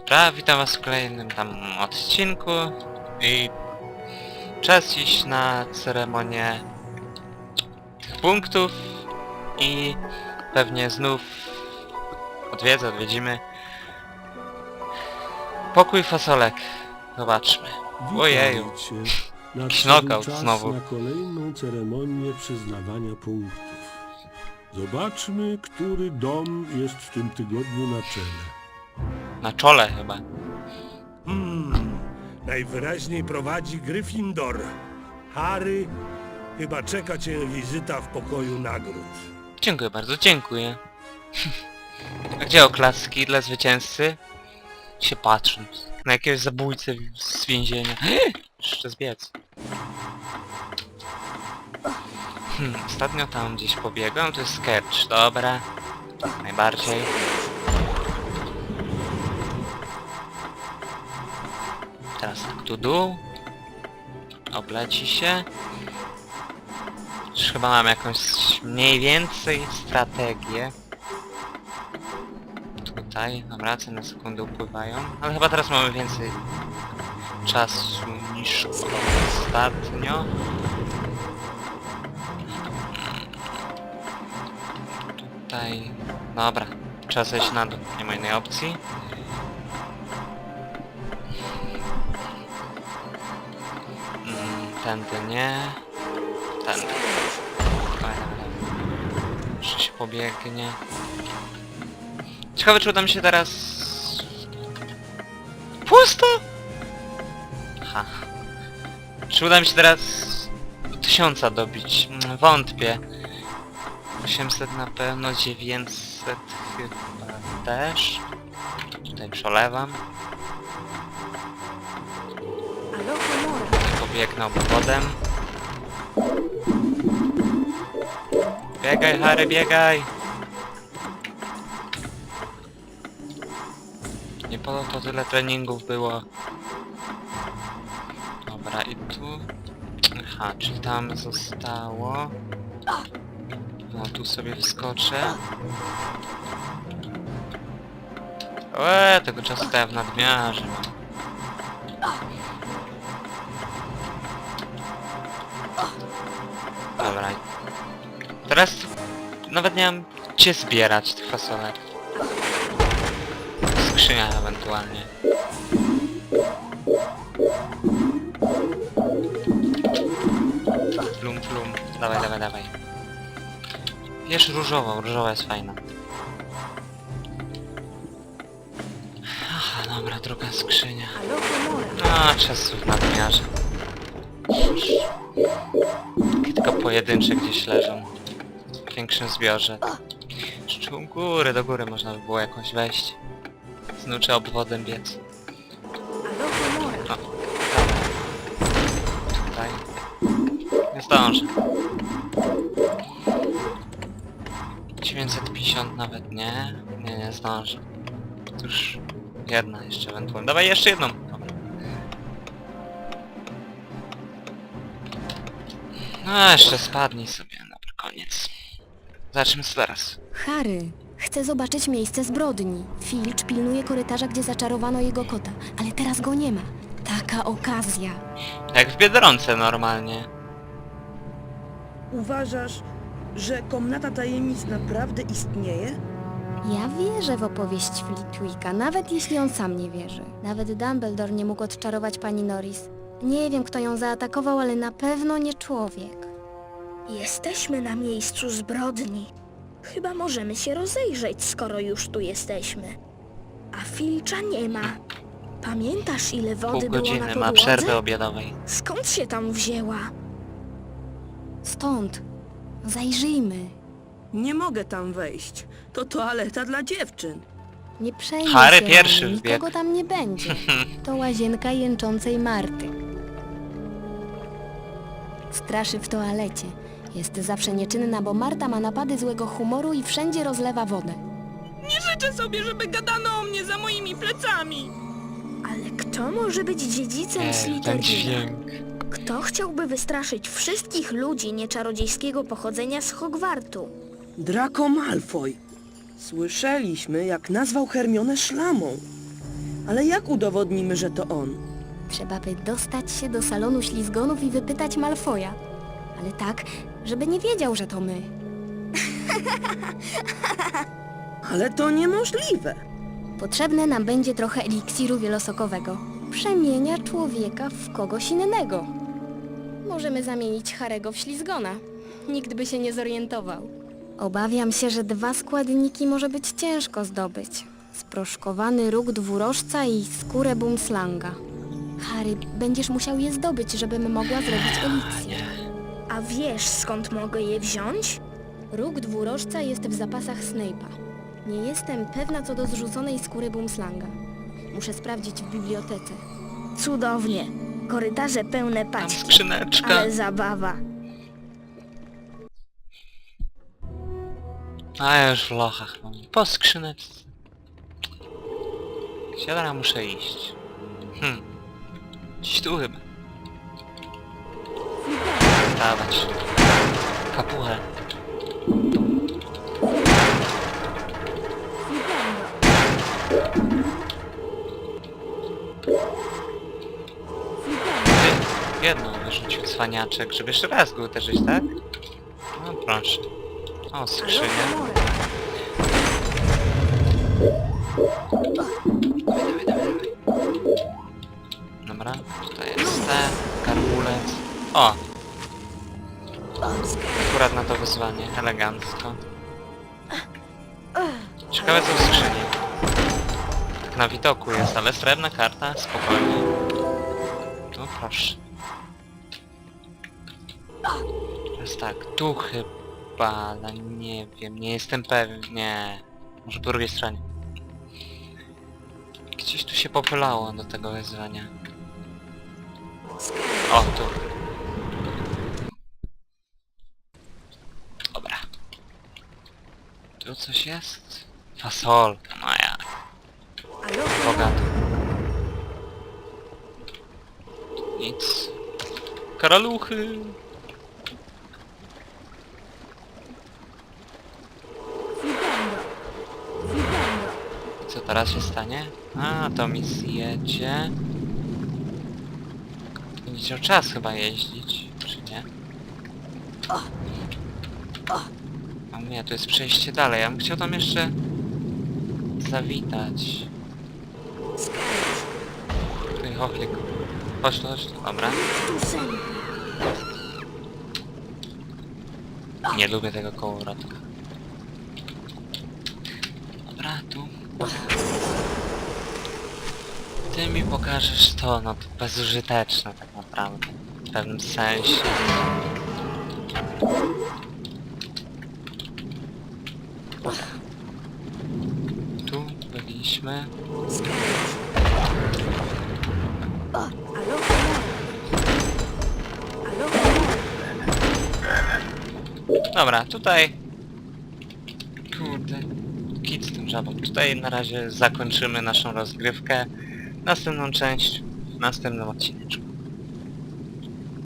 Dobra, witam was w kolejnym tam odcinku i czas iść na ceremonię tych punktów i pewnie znów odwiedzę, odwiedzimy pokój fasolek. Zobaczmy. Ojeju. Witajcie. Jakiś knockout czas znowu. na kolejną ceremonię przyznawania punktów. Zobaczmy, który dom jest w tym tygodniu na czele. Na czole chyba. Hmm, najwyraźniej prowadzi Gryffindor. Harry, chyba czeka cię wizyta w pokoju nagród. Dziękuję bardzo, dziękuję. A gdzie oklaski dla zwycięzcy? Się patrzą. Na jakiegoś zabójcę z więzienia. Jeszcze zbiec. Hmm, ostatnio tam gdzieś pobiegłem, to jest sketch, dobra. Najbardziej. Teraz tak tu dół. Obleci się. Już chyba mam jakąś mniej więcej strategię. Tutaj, dobra, ceny sekundy upływają. Ale chyba teraz mamy więcej czasu niż ostatnio. Tutaj... Dobra, trzeba zejść na dół, nie ma innej opcji. Tędy nie. Tędy. Jeszcze się pobiegnie. Ciekawe czy uda mi się teraz... Pusto! Ha. Czy uda mi się teraz... Tysiąca dobić? Mm, Wątpię. 800 na pewno, 900 chyba też. Tutaj przelewam. Pobiegnę obwodem. Biegaj, Harry, biegaj! Nie po to tyle treningów było. Dobra, i tu... Aha, czyli tam zostało... No, tu sobie wskoczę. Eee, tego czasu to ja w nadmiarze mam. Dobra. Teraz nawet nie mam gdzie zbierać tych fasolek. W skrzyniach ewentualnie. Plum, plum. Dawaj, dawaj, dawaj. Wiesz różową, różowa jest fajna. Aha, dobra, druga skrzynia. A, czasu w nadmiarze. Pojedyncze gdzieś leżą. W większym zbiorze. Jeszcze u góry, do góry można by było jakoś wejść. Znuczę obwodem biec. Tutaj. Nie zdążę. 950 nawet nie. Nie, nie zdążę. Już jedna jeszcze ewentualnie. Dawaj jeszcze jedną. No jeszcze spadnij sobie na koniec. Zobaczymy co teraz. Harry, chcę zobaczyć miejsce zbrodni. Filcz pilnuje korytarza, gdzie zaczarowano jego kota, ale teraz go nie ma. Taka okazja. Jak w Biedronce normalnie. Uważasz, że komnata tajemnic naprawdę istnieje? Ja wierzę w opowieść Flitwicka, nawet jeśli on sam nie wierzy. Nawet Dumbledore nie mógł odczarować pani Norris. Nie wiem, kto ją zaatakował, ale na pewno nie człowiek. Jesteśmy na miejscu zbrodni. Chyba możemy się rozejrzeć, skoro już tu jesteśmy. A Filcza nie ma. Pamiętasz, ile Pół wody było na godziny ma podłodze? przerwy obiadowej. Skąd się tam wzięła? Stąd. Zajrzyjmy. Nie mogę tam wejść. To toaleta dla dziewczyn. Nie przejmuj Harry się, pierwszy Ron, wbiegł. nikogo tam nie będzie. To łazienka jęczącej Marty. Straszy w toalecie. Jest zawsze nieczynna, bo Marta ma napady złego humoru i wszędzie rozlewa wodę. Życzę sobie, żeby gadano o mnie za moimi plecami. Ale kto może być dziedzicem Ej, ten Slytherina? dźwięk. Kto chciałby wystraszyć wszystkich ludzi nieczarodziejskiego pochodzenia z Hogwartu? Draco Malfoy. Słyszeliśmy, jak nazwał Hermionę szlamą. Ale jak udowodnimy, że to on? Trzeba by dostać się do salonu ślizgonów i wypytać Malfoja. Ale tak, żeby nie wiedział, że to my. Ale to niemożliwe. Potrzebne nam będzie trochę eliksiru wielosokowego. Przemienia człowieka w kogoś innego. Możemy zamienić Harego w ślizgona. Nikt by się nie zorientował. Obawiam się, że dwa składniki może być ciężko zdobyć. Sproszkowany róg dwurożca i skórę bumslanga. Harry, będziesz musiał je zdobyć, żebym mogła zrobić eliksir. A wiesz skąd mogę je wziąć? Róg dwurożca jest w zapasach Snape'a. Nie jestem pewna co do zrzuconej skóry bumslanga. Muszę sprawdzić w bibliotece. Cudownie. Korytarze pełne Tam paćki. skrzyneczka. Ale zabawa. A ja już w lochach mam. Po skrzyneczce. Teraz muszę iść? Hm. Gdzieś tu chyba. Dawać. Kapuchę. Ty, jedną wyrzucił cwaniaczek, żeby jeszcze raz go uderzyć, tak? No proszę. O, skrzynia. Wyzwanie, elegancko. Ciekawe co w. Tak na widoku jest, ale srebrna karta, spokojnie. Tu proszę. Teraz tak, tu chyba, ale nie wiem, nie jestem pewien, nie. Może po drugiej stronie. Gdzieś tu się popylało do tego wyzwania. O, tu. Dobra. Tu coś jest? Fasol. No ja. Nic. Karaluchy. Co teraz się stanie? A, to mi zjedzie. Będzie chciał czas chyba jeździć, czy nie? Nie, to jest przejście dalej. Ja bym chciał tam jeszcze zawitać. Tutaj chochlik. Chodź tu, chodź tu. Dobra. Nie lubię tego kołowrotka. Dobra, tu. Ty mi pokażesz to, no to bezużyteczne tak naprawdę. W pewnym sensie. Tu byliśmy. Dobra, tutaj... Kurde... Kit z tym żabą. Tutaj na razie zakończymy naszą rozgrywkę. Następną część w następnym odcineczku.